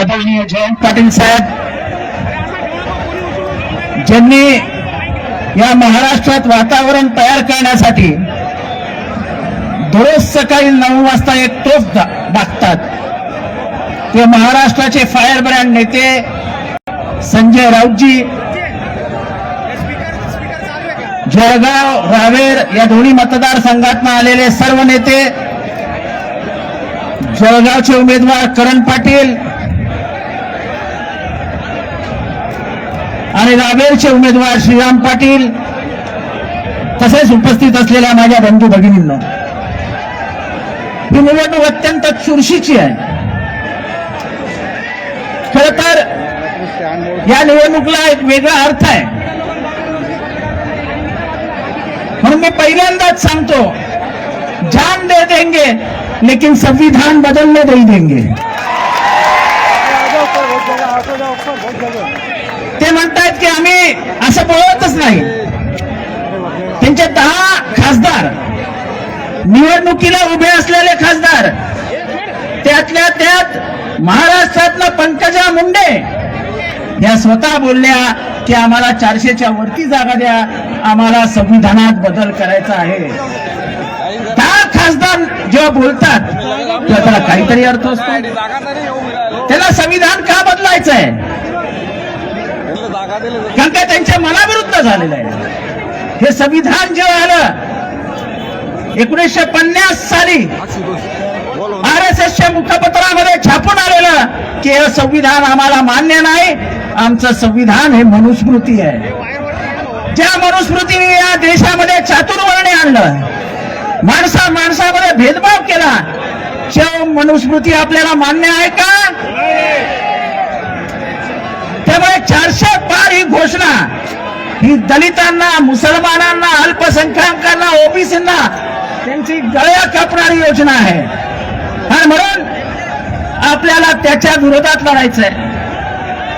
आदरणीय जयंत पाटील साहेब ज्यांनी या महाराष्ट्रात वातावरण तयार करण्यासाठी दररोज सकाळी नऊ वाजता एक तोफ टाकतात ते महाराष्ट्राचे फायर ब्रँड नेते संजय राऊतजी जळगाव रावेर या दोन्ही मतदारसंघातनं आलेले सर्व नेते जळगावचे उमेदवार करण पाटील आणि रावेरचे उमेदवार श्रीराम पाटील तसेच उपस्थित असलेल्या माझ्या बंधू भगिनींना ही निवडणूक अत्यंत चुरशीची आहे. खर तर या निवडणुकीला एक वेगळा अर्थ आहे. म्हणून मी पहिल्यांदाच सांगतो जान दे देंगे लेकिन संविधान बदलने नहीं देंगे. ते म्हणतायत की आम्ही असं बोलतच नाही. त्यांचे दहा खासदार निवडणुकीला उभे असलेले खासदार त्यातल्या त्यात महाराष्ट्रातलं पंकजा मुंडे या स्वतः बोलल्या की आम्हाला चारशेच्या वरती जागा द्या आम्हाला संविधानात बदल करायचा आहे. दहा खासदार जेव्हा बोलतात तेव्हा त्याला काहीतरी अर्थ असतो. त्याला संविधान का बदलायचं आहे कारण का त्यांच्या मनाविरुद्ध झालेलं आहे. हे संविधान जेव्हा आलं एकोणीसशे पन्नास साली आर एस एसच्या मुखपत्रामध्ये छापून आलेलं की हे संविधान आम्हाला मान्य नाही आमचं संविधान हे मनुस्मृती आहे. ज्या मनुस्मृतीने या देशामध्ये चातुर्वर्णे आणलं माणसा माणसामध्ये भेदभाव केला त्या मनुस्मृती आपल्याला मान्य आहे का? त्यामुळे चारशे पार ही घोषणा. ही दलितांना मुसलमानांना अल्पसंख्याकांना ओबीसींना त्यांची गळ्या कापणारी योजना आहे. आणि म्हणून आपल्याला त्याच्या विरोधात लढायचंय.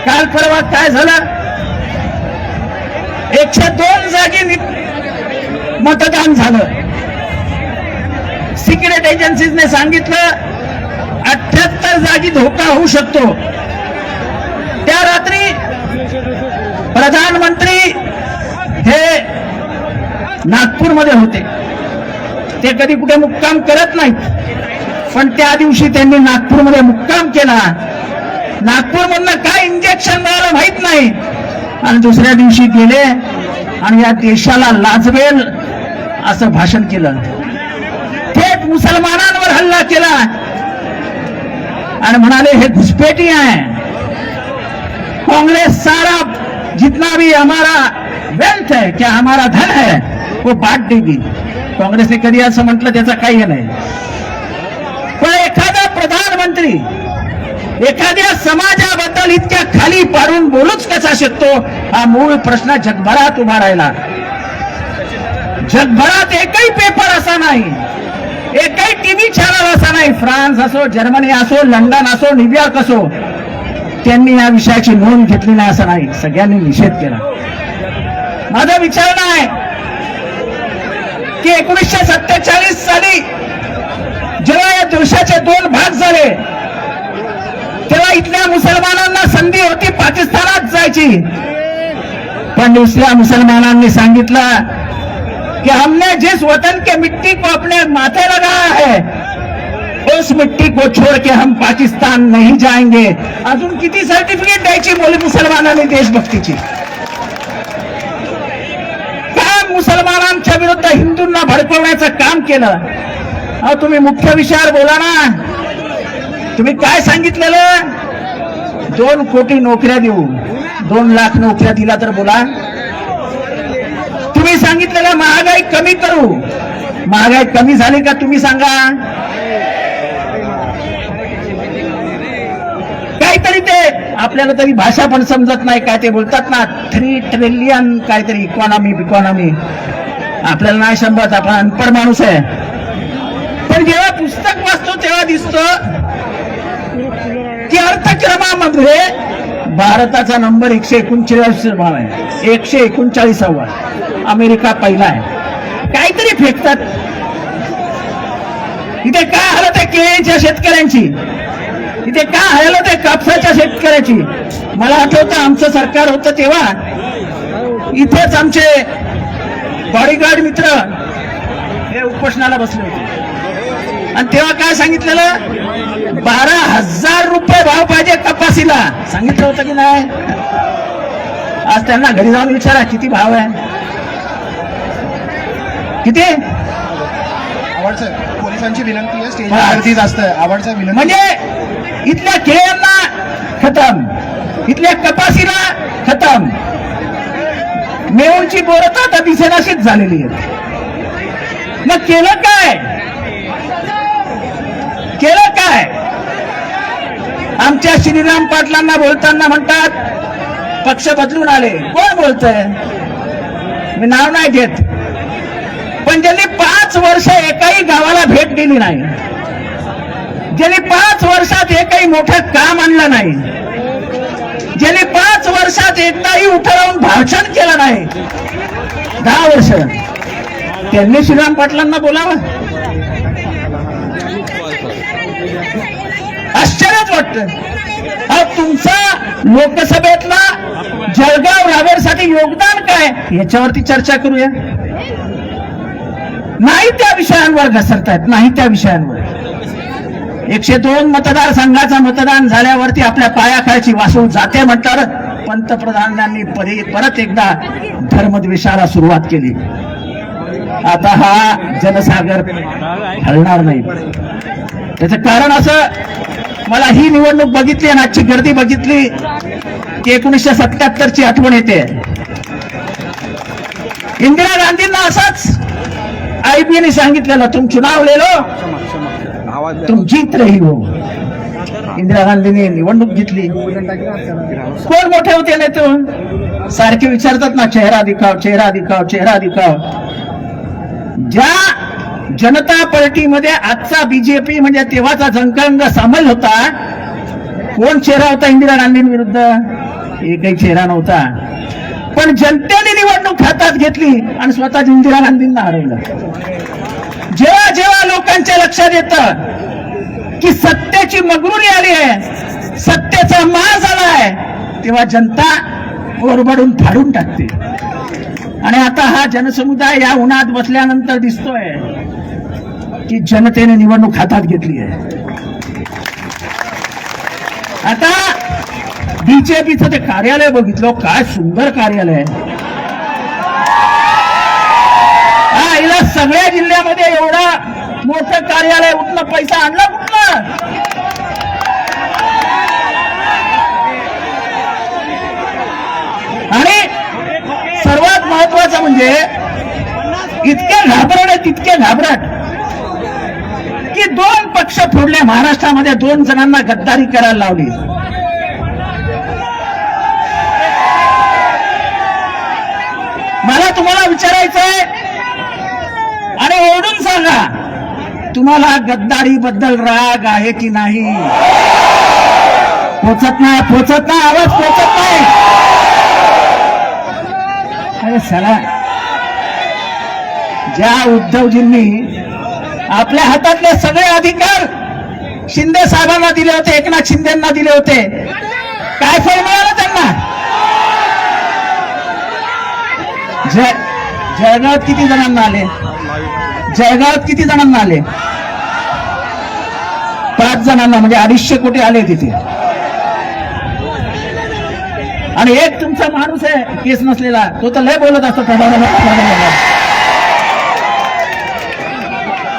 काल परवा काय झालं? एकशे दोन जागी मतदान झालं. सिक्रेट एजन्सीजने सांगितलं अठ्याहत्तर जागी धोका होऊ शकतो. त्या रात्री प्रधानमंत्री हे नागपूरमध्ये होते. ते कधी कुठे मुक्काम करत नाहीत. पण त्या दिवशी त्यांनी नागपूरमध्ये मुक्काम केला. नागपूरमधनं काय इंजेक्शन मिळालं माहीत नाही. आणि दुसऱ्या दिवशी गेले आणि या देशाला लाजवेल असं भाषण केलं. थेट मुसलमानांवर हल्ला केला. आणि म्हणाले हे घुसपेटी आहे. काँग्रेस सारा जितना भी हमारा वेल्थ है क्या हमारा धन है वो बांट देगी। काँग्रेसने कधी असं म्हटलं त्याचा काही नाही। पण एखादा प्रधानमंत्री एखाद्या समाजाबद्दल इतक्या खाली पाडून बोलूच कसा शकतो? हा मूळ प्रश्न जगभरात उभा राहिला. जगभरात एकही पेपर असा नाही एकही टीव्ही चॅनल असा नाही. फ्रान्स असो जर्मनी असो लंडन असो न्यूयॉर्क असो त्यांनी या विषयाची नोंद घेतली नाही असं नाही. सगळ्यांनी निषेध केला. माझा विचार नाही की एकोणीसशे सत्तेचाळीस साली जेव्हा या देशाचे दोन भाग झाले तेव्हा इथल्या मुसलमानांना संधी होती पाकिस्तानात जायची. पण दुसऱ्या मुसलमानांनी सांगितलं कि हमने जिस वतन के मिट्टी को अपने माथे लगाया है उस मिट्टी को छोड़ के हम पाकिस्तान नहीं जाएंगे। अजून किती सर्टिफिकेट द्यायची बोली मुसलमानांनी देशभक्तीची काय मुसलमानांच्या विरुद्ध हिंदूंना भडकवण्याचं काम केलं। अहो तुम्ही मुख्य विषयावर बोला ना। तुम्ही काय सांगितलेलं? दोन कोटी नोकऱ्या देऊ। दोन लाख नोकऱ्या दिला तर बोला। तुम्ही सांगितलेलं महागाई कमी करू। महागाई कमी झाली का तुम्ही सांगा। काहीतरी ते. आपल्याला तरी भाषा पण समजत नाही काय ते बोलतात ना. थ्री ट्रिलियन काहीतरी इकॉनॉमी इकॉनॉमी आपल्याला नाही समजत आपण अनपड माणूस आहे. पण जेव्हा पुस्तक वाचतो तेव्हा दिसतो की अर्थक्रमामध्ये भारताचा नंबर एकशे एकोणचाळीस आहे. एकशे एकोणचाळीसावा. अमेरिका पहिला आहे. काहीतरी फेकतात. इथे काय हालत आहे केळीच्या शेतकऱ्यांची? इथे काय हालत आहे कापसाच्या शेतकऱ्याची. मला आठवतं आमचं सरकार होतं तेव्हा. इथेच आमचे बॉडीगार्ड मित्र हे उपोषणाला बसले होते. आणि तेव्हा काय सांगितलेलं? बारा हजार रुपये भाव पाहिजे कपासीला सांगितलं होतं की नाही? आज त्यांना घरी जाऊन विचारा किती भाव आहे? किती? आवडत. पोलिसांची विनंती आहे. स्टेज. गर्दी जास्त आहे आवड साहेब विनंती म्हणजे इथल्या खेळांना खतम. इथल्या कपासीला खतम. मेऊंची बोरं तर आता दिसेनाशीच झालेली आहेत. मग केलं काय? केलं काय? आमच्या श्रीराम पाटलांना बोलताना म्हणतात पक्ष बदलून आले. कोण बोलतंय? मी नाव नाही घेत. पण ज्यांनी पाच वर्ष एकाही गावाला भेट दिली नाही. ज्यांनी पाच वर्षात एकही मोठं काम आणलं नाही. ज्यांनी पाच वर्षात एकदाही उठं राहून भाषण केलं नाही. दहा वर्ष. त्यांनी श्रीराम पाटलांना बोलावं. आश्चर्यच वाटत. अहो तुमचा लोकसभेतला जळगाव रावेरसाठी योगदान काय? याच्यावरती चर्चा करूया. नाही त्या विषयांवर घसरतायत नाही त्या विषयांवर. एकशे दोन मतदारसंघाचं मतदान झाल्यावरती आपल्या पायाखालची वासून जाते म्हटल्यावर पंतप्रधानांनी परत एकदा धर्मद्वेषाला सुरुवात केली. आता हा जनसागर हलणार नाही. त्याचं कारण असं मला ही निवडणूक बघितली आणि आजची गर्दी बघितली की एकोणीसशे सत्याहत्तरची आठवण येते. इंदिरा गांधींना असंच आयबीने सांगितलेलं तुम चुनाव ले लो तुम जीत रही हो. इंदिरा गांधीने निवडणूक घेतली कोण मोठे होते ना तो? सारखे विचारतात ना चेहरा दिखाव चेहरा दिखाव चेहरा दिखाव. ज्या जनता पार्टीमध्ये आजचा बीजेपी म्हणजे तेव्हाचा जंगंग सामील होता कोण चेहरा होता इंदिरा गांधींविरुद्ध? एकही चेहरा नव्हता. पण जनतेने निवडणूक हातात घेतली आणि स्वतः इंदिरा गांधींना हरवलं. जेव्हा जेव्हा लोकांच्या लक्षात येतं की सत्तेची मगरुरी आली आहे सत्तेचा माल झाला आहे तेव्हा जनता ओरबडून फाडून टाकते. आणि आता हा जनसमुदाय या उन्हात बसल्यानंतर दिसतोय की जनतेने निवडणूक हातात घेतली आहे. आता बीजेपीचं ते कार्यालय बघितलं काय सुंदर कार्यालय हा हिला सगळ्या जिल्ह्यामध्ये एवढा मोठं कार्यालय उठलं पैसा आणला कुठलं आणि सर्वात महत्वाचं म्हणजे इतके घाबरट आहेत तितके घाबरट की दोन पक्ष फोडले महाराष्ट्रामध्ये दोन जणांना गद्दारी करायला लावली मला तुम्हाला विचारायचंय? अरे ओढून सांगा. तुम्हाला गद्दारी बद्दल राग आहे की नाही? पोचत नाही पोचत नाही आवाज पोचत नाही. अरे सला. ज्या उद्धवजींनी आपल्या हातातले सगळे अधिकार शिंदे साहेबांना दिले होते एकनाथ शिंदेना दिले होते काय फळ मिळालं त्यांना जय जळगावात किती जणांना आले? जळगावात किती जणांना आले? पाच जणांना म्हणजे अडीचशे कोटी आले तिथे. आणि एक तुमचा माणूस आहे केस नसलेला. तो तर लय बोलत असतो.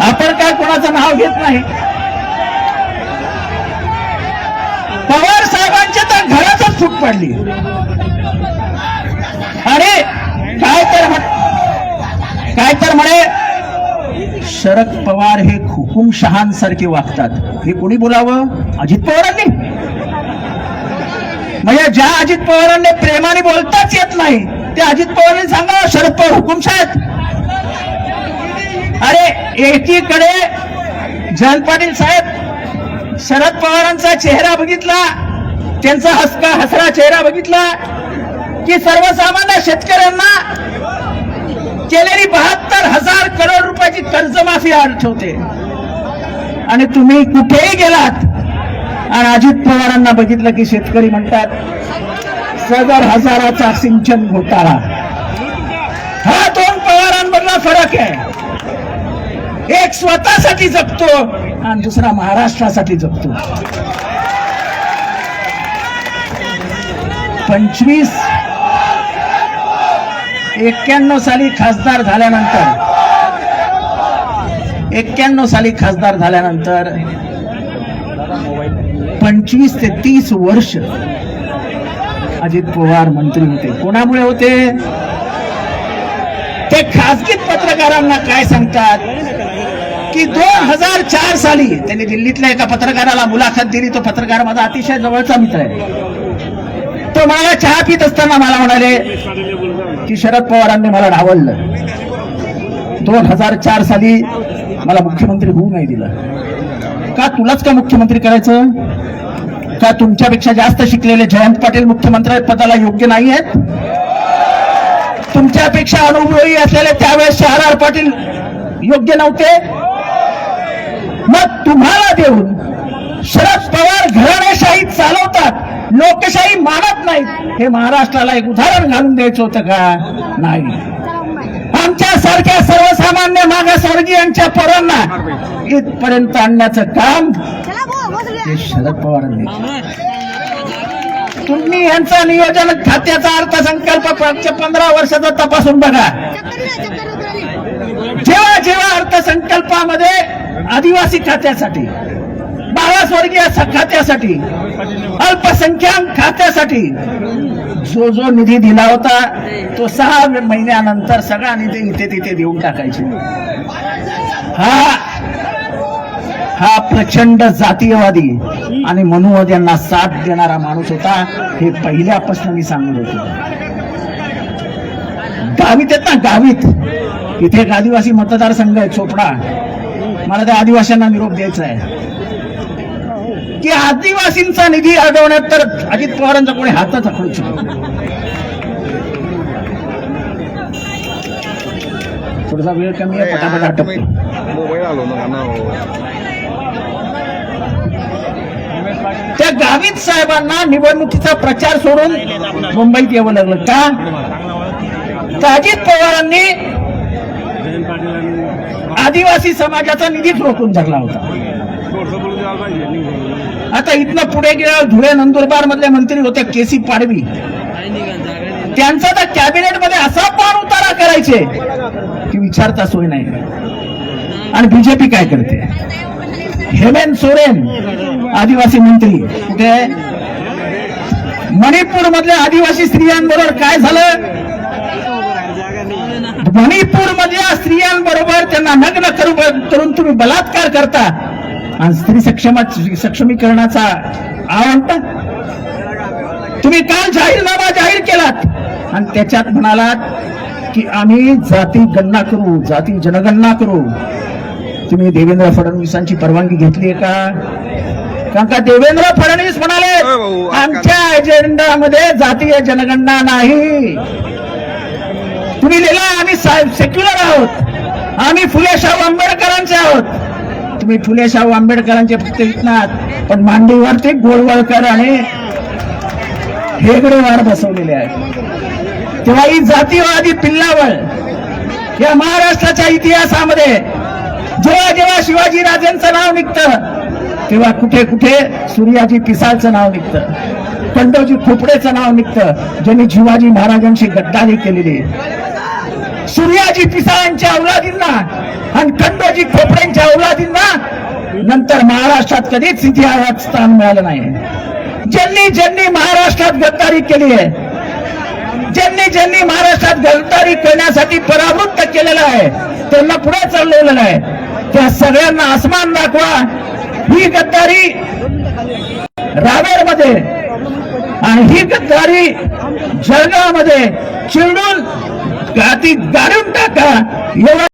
आपण काय कोणाचं नाव घेत नाही? पवार साहेबांच्या तर घरातच फूट पडली. अरे काय तर काय तर म्हणे शरद पवार हे हुकुमशहांसारखे वागतात. हे कोणी बोलावं? अजित पवारांनी. म्हणजे ज्या अजित पवारांनी प्रेमाने बोलताच येत नाही ते अजित पवारांनी सांगा शरद पवार हुकुमशाह अरे एकीकडे जयंत पाटील साहेब शरद पवारांचा चेहरा बघितला त्यांचा हसका हसरा चेहरा बघितला की सर्वसामान्य शेतकऱ्यांना केलेली बहात्तर हजार करोड रुपयाची कर्जमाफी आठवते आणि तुम्ही कुठेही गेलात आणि अजित पवारांना बघितलं की शेतकरी म्हणतात सदर हजाराचा सिंचन घोटाळा. हा दोन पवारांमधला फरक आहे. एक स्वतःसाठी जगतो आणि दुसरा महाराष्ट्रासाठी जगतो पंचवीस एक्क्याण्णव साली खासदार झाल्यानंतर एक्क्याण्णव साली खासदार झाल्यानंतर पंचवीस ते तीस वर्ष अजित पवार मंत्री होते. कोणामुळे होते? ते खासगी पत्रकारांना काय सांगतात? की दोन हजार चार साली त्यांनी दिल्लीतल्या एका पत्रकाराला मुलाखत दिली. तो पत्रकार माझा अतिशय जवळचा मित्र आहे. मला चहा पित असताना मला म्हणाले की शरद पवारांनी मला डावललं. दोन हजार चार साली मला मुख्यमंत्री होऊ नाही दिलं. का तुलाच का मुख्यमंत्री करायचं? का तुमच्यापेक्षा जास्त शिकलेले जयंत पाटील मुख्यमंत्री पदाला योग्य नाही आहेत? तुमच्यापेक्षा अनुभवी असलेले त्यावेळेस शहरार पाटील योग्य नव्हते? मग तुम्हाला देऊन शरद पवार घराणेशाही चालवतात. लोकशाही मानत नाहीत. हे महाराष्ट्राला एक उदाहरण घालून द्यायचं होतं का? नाही. आमच्या सारख्या सर्वसामान्य मागासवर्गीयांच्या पोरांना इथपर्यंत आणण्याचं काम हे शरद पवारांनी तुम्ही यांचा नियोजन खात्याचा अर्थसंकल्प मागच्या पंधरा वर्षाचा तपासून बघा. जेव्हा जेव्हा अर्थसंकल्पामध्ये आदिवासी खात्यासाठी मागासवर्गीय खात्यासाठी अल्पसंख्याक खात्यासाठी जो जो निधी दिला होता तो सहा महिन्यानंतर सगळा निधी इथे तिथे देऊन टाकायचे. हा हा प्रचंड जातीयवादी आणि मनुवाद यांना साथ देणारा माणूस होता हे पहिल्यापासून मी सांगत होतो. गावीत आहेत ना गावीत. इथे एक आदिवासी मतदारसंघ आहे चोपडा. मला त्या आदिवासींना निरोप द्यायचा आहे. की आदिवासींचा निधी अडवण्यात तर अजित पवारांचा कोणी हातच आखडू शकत. थोडासा वेळ कमी आहे पटापट ना ना त्या गावित साहेबांना निवडणुकीचा प्रचार सोडून मुंबईत यावं लागलं का? तर अजित पवारांनी आदिवासी समाजाचा निधीच रोखून धरला होता. आता इथनं पुढे गेलं धुळे नंदुरबार मधले मंत्री होते केसी पाडवी. त्यांचा तर कॅबिनेटमध्ये असा पान उतारा करायचे की विचारता सोय नाही. आणि बीजेपी काय करते? हेमेन सोरेन आदिवासी मंत्री. कुठे मणिपूर मधल्या आदिवासी स्त्रियांबरोबर काय झालं? मणिपूर मधल्या स्त्रियांबरोबर त्यांना नग्न करू करून तुम्ही बलात्कार करता. आणि स्त्री सक्षम सक्षमीकरणाचा आवडता तुम्ही काल जाहीरनामा जाहीर केलात. आणि त्याच्यात म्हणालात की आम्ही जाती गणना करू जाती जनगणना करू. तुम्ही देवेंद्र फडणवीसांची परवानगी घेतली आहे का? कारण का देवेंद्र फडणवीस म्हणाले होय भाऊ, आज आमच्या अजेंडामध्ये जातीय जनगणना नाही. तुम्ही लिहिला आम्ही सेक्युलर आहोत. आम्ही फुले शाहू आंबेडकरांचे आहोत. तुम्ही फुले शाहू आंबेडकरांचे फक्त इथनात पण मांडीवरती गोळवळकर आणि हेगडेवार बसवलेले आहेत. तेव्हा ही जातीवादी पिल्लावळ या महाराष्ट्राच्या इतिहासामध्ये जेव्हा जेव्हा शिवाजी राजेंचं नाव निघतं तेव्हा कुठे कुठे सूर्याजी पिसाळचं नाव निघतं पंडोजी खोपडेचं नाव निघतं ज्यांनी शिवाजी महाराजांशी गद्दारी केलेली. सूर्याजी पिसाळांच्या अवलादींना आणि खंडोजी खोपड्यांच्या अवलादींना नंतर महाराष्ट्रात कधीच इतिहासात स्थान मिळालं नाही. ज्यांनी ज्यांनी महाराष्ट्रात गद्दारी केली आहे ज्यांनी ज्यांनी महाराष्ट्रात गद्दारी करण्यासाठी परावृत्त केलेलं आहे त्यांना पुढे चाललेलं आहे त्या सगळ्यांना आसमान दाखवा. ही गद्दारी रावेरमध्ये आणि ही गद्दारी जळगावमध्ये चिरडून गाती गाडून टाका. एवढा